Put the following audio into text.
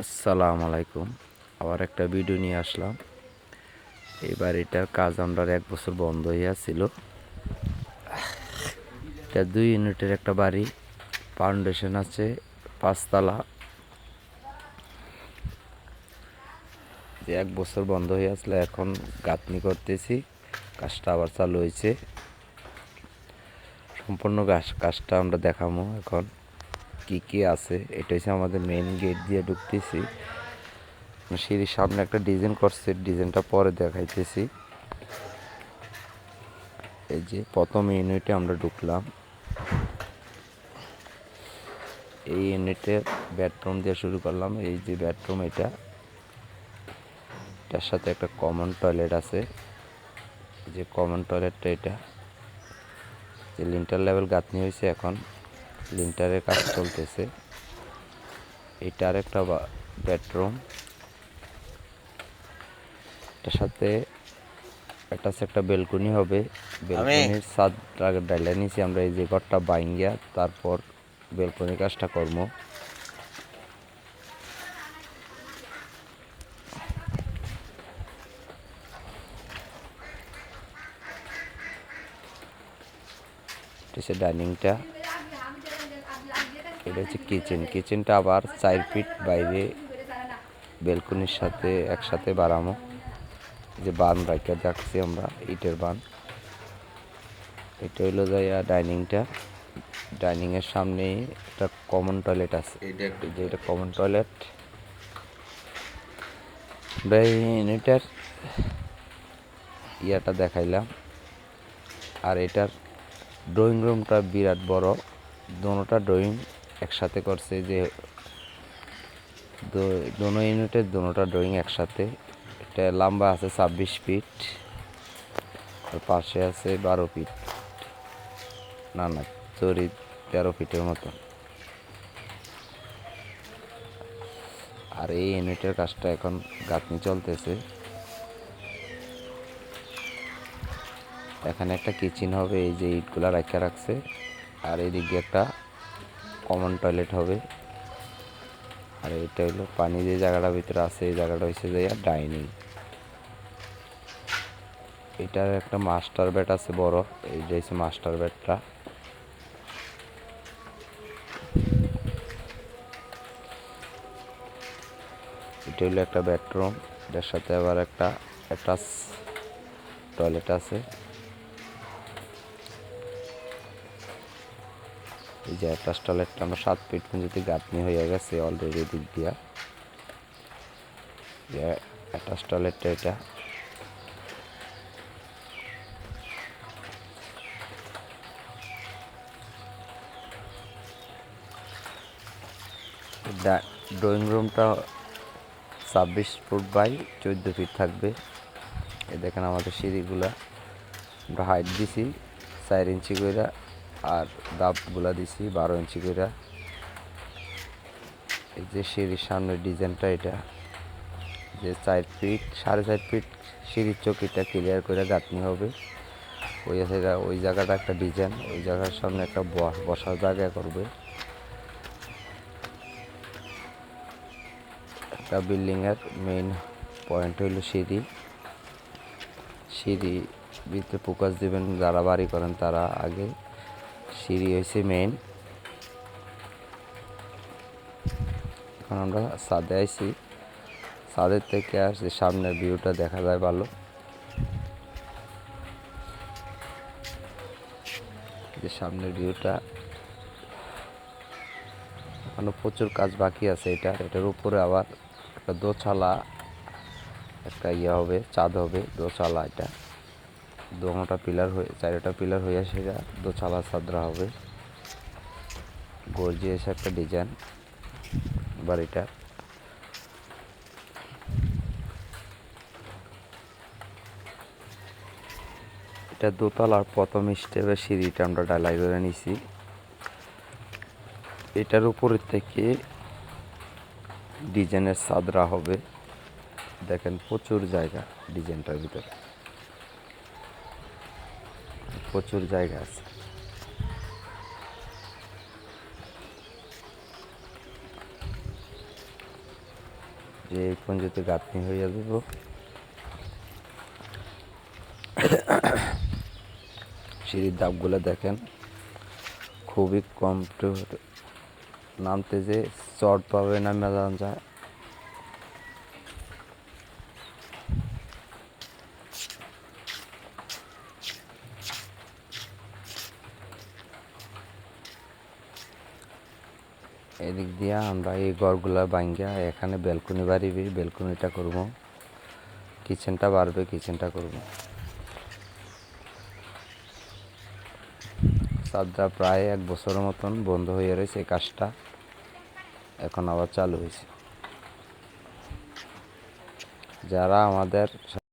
আসসালামু আলাইকুম আবার একটা ভিডিও নিয়ে আসলাম। এই বাড়িটার কাজ আমরা এক বছর বন্ধ হয়ে ছিল এটা দুই ইউনিটের একটা বাড়ি, ফাউন্ডেশন আছে পাঁচতলা। এক বছর বন্ধ হয়ে আসলে এখন গাঁথনি করতেছি, কাজটা আবার চালু হয়েছে সম্পূর্ণ কাজটা আমরা দেখামো এখন। কি কি আছে? এটা হচ্ছে আমাদের মেইন গেট দিয়ে ঢুকতেছি। সিঁড়ির সামনে একটা ডিজাইন করছে ডিজাইনটা পরে দেখাইতেছি। এই যে প্রথম ইউনিটে আমরা ঢুকলাম। এই ইউনিটে বেডরুম দিয়ে শুরু করলাম। এই যে বেডরুম এটা, এটার সাথে একটা কমন টয়লেট আছে। যে কমন টয়লেটটা এটা। যে লিন্টার লেভেল গাঁথনি হয়েছে এখন। লিন্টারের কাজ চলতেছে। এটা আর একটা বেডরুম এটার সাথে হচ্ছে একটা বেলকনি হবে। বেলকনির ছাদ ডাইলা নিয়েছি আমরা এই যে ঘরটা বাইঙ্গিয়া তারপর বেলকনি কাজটা করব। এটা ডাইনিংটা এটা হচ্ছে কিচেন কিচেনটা আবার চার ফিট বাইরে বেলকনির সাথে একসাথে বাড়ামো যে বান রাখা রাখছি আমরা ইটের বান। এটা হইল যাইয়া ডাইনিংটা ডাইনিংয়ের সামনে একটা কমন টয়লেট আছে। এটা একটা যে এটা কমন টয়লেট আমরা এই ইয়াটা দেখাইলাম। আর এটার ড্রয়িং রুমটা বিরাট বড়। দোনোটা ড্রয়িং একসাথে করছে যে দোনো ইউনিটের দোনোটা ড্রয়িং একসাথে। এটা লম্বা আছে ছাব্বিশ ফিট আর পাশে আছে বারো ফিট না না চরি তেরো ফিটের মতো। আর এই ইউনিটের কাজটা এখন গাঁথনি চলতেছে। এখানে একটা কিচেন হবে, এই যে ইটগুলা রাখা রাখছে। আর এদিক একটা কমন টয়লেট হবে। আর এটা হলো পানি যে জায়গাটার ভিতরে আছে, এই জায়গাটা হচ্ছে যে ডাইনিং এটার একটা মাস্টার বেড আছে বড়, এই যে হচ্ছে মাস্টার বেডটা এটা হলো একটা বেডরুম এটার সাথে আবার একটা অ্যাটাচ টয়লেট আছে। এই যে অ্যাটাচ টয়লেটটা আমরা সাত ফিট পর্যন্ত গাঁথনি হয়ে গেছে অলরেডি দিক দিয়া। যে অ্যাটাচ টয়লেটটা এটা। ড্রয়িং রুমটা ছাব্বিশ ফুট বাই চোদ্দ ফিট থাকবে। এই দেখেন আমাদের সিঁড়িগুলা। আমরা হাইট দিছি, চার ইঞ্চি কইরা আর দাবগুলা দিছি বারো ইঞ্চি কইরা। এই যে সিঁড়ির সামনের ডিজাইনটা এটা। যে চার ফিট, সাড়ে চার ফিট সিঁড়ির চকিটা ক্লিয়ার করে গাঁথনি হবে। ওই জায়গা ওই জায়গাটা একটা ডিজাইন ওই জায়গার সামনে একটা বসার জায়গা করবে। একটা বিল্ডিংয়ের মেইন পয়েন্ট হইল সিঁড়ি। সিঁড়ি ভিতরে ফোকাস দেবেন যারা বাড়ি করেন তারা আগে। সিঁড়ি হয়েছে মেইন এখন আমরা ছাদে আইছি। ছাদের থেকে আসছি সামনের ভিউটা দেখা যায় ভালো। যে সামনের ভিউটা এখনও প্রচুর কাজ বাকি আছে এটা। এটার উপরে আবার একটা দোছালা, একটা ইয়ে হবে চাঁদ হবে, দোছালা এটা। দোনোটা পিলার হয়ে, চারোটা পিলার হয়ে আসে সেটা দোছালা চাদরা হবে। গর্জিয়াস একটা ডিজাইন বাড়িটা। এটা দোতলার প্রথম স্টেপে সিঁড়িটা আমরা ডালাই করে নিছি। এটার উপরের থেকে ডিজাইনের সাদরা হবে। দেখেন প্রচুর জায়গা ডিজাইনটার ভিতরে। প্রচুর জায়গা আছে। যে এই পঞ্জিতে গাঁথনি হইয়া যাব সিঁড়ির ধাপগুলো দেখেন, খুবই কম নামতে যে চট পাবে না মেলানো যায়। এদিক দিয়া আমরা এই ঘরগুলা ভাঙ্গিয়া এখানে বেলকনি বাড়িবি, বেলকনিটা করব। কিচেনটা বাড়বে, কিচেনটা করব। সাদটা প্রায় এক বছরের মতন বন্ধ হয়ে রয়েছে এই কাজটা। এখন আবার চালু হয়েছে যারা আমাদের